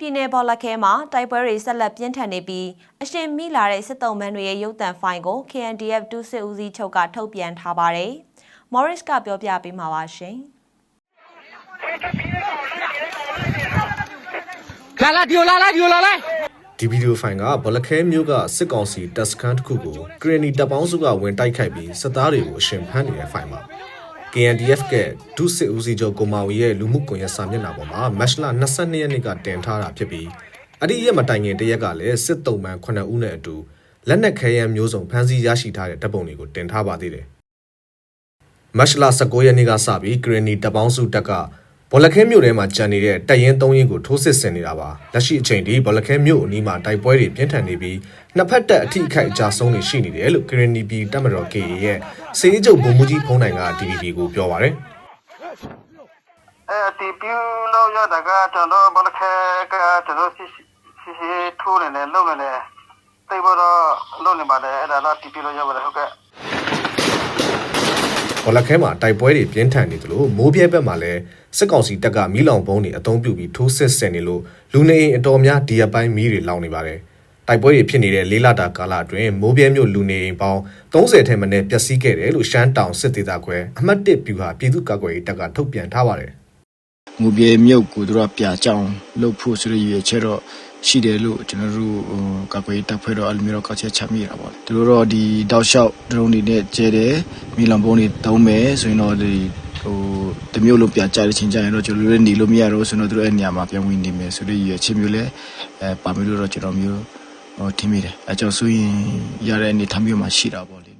ပြည်နယ်ဘော်လက်ခဲမှာတိုက်ပွဲတွေဆက်လက်ပြင်းထန်နေပြီးအရှင်မိလာတဲ့စစ်တုံးမန်းတွေရဲ့ရုပ်တံဖိုင်ကို KNDF ဒုစစ်ဦးစီးချုပ်ကထုတ်ပြန်ထားပါတယ်။ Morris ကပြောပြပေးမှာပါရှင်။လာလာဒီလိုလာလာဒီလိုလာလာဒီဗီဒီယိုဖိုင်ကဗလခဲမျိုးကစစ်ကောင်စီတပ်စခန်းတစ်ခုကိုကရနီတပ်ပေါင်းစုကဝင်တိုက်ခိုက်ပြီးစစ်သားတွေကိုအရှင်ဖမ်းနေတဲ့ဖိုင်ပါ KNDF ကဒုစစ်ဦးစီးချုပ်ကိုမာဝီရဲ့လူမှုကွန်ရက်စာမျက်နှာပေါ်မှာမတ်လ22ရက်နေ့ကတင်ထားတာဖြစ်ပြီးအဲ့ဒီရက်မတိုင်ခင်တရက်ကလည်းစစ်တုံးမှန်9ဦးနဲ့အတူလက်နက်ခဲယမ်းမျိုးစုံဖမ်းဆီးရရှိထားတဲ့တပ်ပုံတွေကိုတင်ထားပါသေးတယ်မတ်လ19ရက်နေ့ကစပြီးကရနီတပ်ပေါင်းစုတပ်က ဘောလခဲမြို့ထဲမှာကြံနေတဲ့တပ်ရင်း3ရင်းကိုထိုးစစ်ဆင်နေတာပါလက်ရှိအချိန်ထိဘောလခဲမြို့အနီးမှာတိုက်ပွဲတွေပြင်းထန်နေပြီးနှစ်ဖက်တပ်အထိအခိုက်အကြဆုံးတွေရှိနေတယ်လို့ကရနီပြည်တပ်မတော် KA ရဲ့စေရေးချုပ်ဗိုလ်မှူးကြီးဖုံးနိုင်က DVB ကိုပြောပါရယ်အဲဒီပြလို့ရတာကကျွန်တော်ဘလခဲကကျွန်တော်စီစီစီထိုးနေတယ်လုံနေတယ်တိတ်ဘောတော့လုံနေပါတယ်အဲ့ဒါတော့တီးပြလို့ရပါတယ်ဟုတ်ကဲ့ ဘောလခဲမှာတိုက်ပွဲတွေပြင်းထန်နေသလိုမိုးပြဲဘက်မှာလည်းစစ်ကောင်စီတပ်ကမီးလောင်ပုံးတွေအုံပြုပြီးထိုးစစ်ဆင်နေလို့လူနေအိမ်အတော်များဒီရက်ပိုင်းမီးတွေလောင်နေပါတယ်တိုက်ပွဲတွေဖြစ်နေတဲ့လေးလတာကာလအတွင်းမိုးပြဲမြို့လူနေအိမ်ပေါင်း30ထက်မနည်းပျက်စီးခဲ့တယ်လို့ရှမ်းတောင်စစ်ဒေသခွဲအမှတ်1ပြူဟာပြည်သူ့ကာကွယ်ရေးတပ်ကထုတ်ပြန်ထားပါတယ် ငူပြေမြုပ်ကိုတို့ကပြကြအောင်လှုပ်ဖို့ဆိုရရချက်တော့ရှိတယ်လို့ကျွန်တော်တို့ဟိုကာကွယ်တပ်ဖွဲ့တော့အလိုမျိုးတော့ကောက်ချက်ချမိတာပေါ့သူတို့တော့ဒီတောက်လျှောက်ဒရုန်းတွေနဲ့ကျဲတယ်မီလံပုံးတွေတုံးမယ်ဆိုရင်တော့ဒီဟိုတမျိုးလို့ပြကြတဲ့ချင်းကြရင်တော့ကျွန်တော်တို့လည်းနေလို့မရတော့ဆိုတော့သူတို့အဲ့နေရာမှာပြန်ဝင်နေမယ်ဆိုတော့ရချက်မျိုးလဲအဲပါမလို့တော့ကျွန်တော်မျိုးဟိုထင်မိတယ်အဲကြောင့်ဆိုရင်ရတဲ့အနေထားမျိုးမှာရှိတာပေါ့လေနော်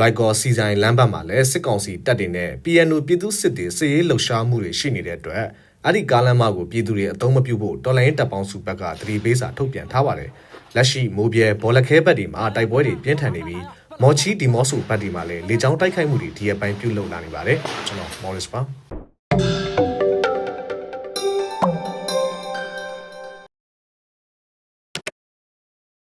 လိုက်ကော်စီဆိုင်လမ်းဘက်မှာလည်းစစ်ကောင်စီတပ်တွေနဲ့ PNO ပြည်သူစစ်တွေစစ်ရေးလှုပ်ရှားမှုတွေရှိနေတဲ့အတွက်အဲ့ဒီကားလမ်းမကိုပြည်သူတွေအသုံးမပြုဖို့တော်လိုင်းတပ်ပေါင်းစုဘက်ကတတိပေးစာထုတ်ပြန်ထားပါတယ်။လက်ရှိမိုးပြဲဘောလခဲဘက်တွေမှာတိုက်ပွဲတွေပြင်းထန်နေပြီးမော်ချီဒီမော့ဆူဘက်တွေမှာလည်းလေကြောင်းတိုက်ခိုက်မှုတွေဒီရက်ပိုင်းပြုလုပ်လာနေပါတယ်။ကျွန်တော် Morris ပါ။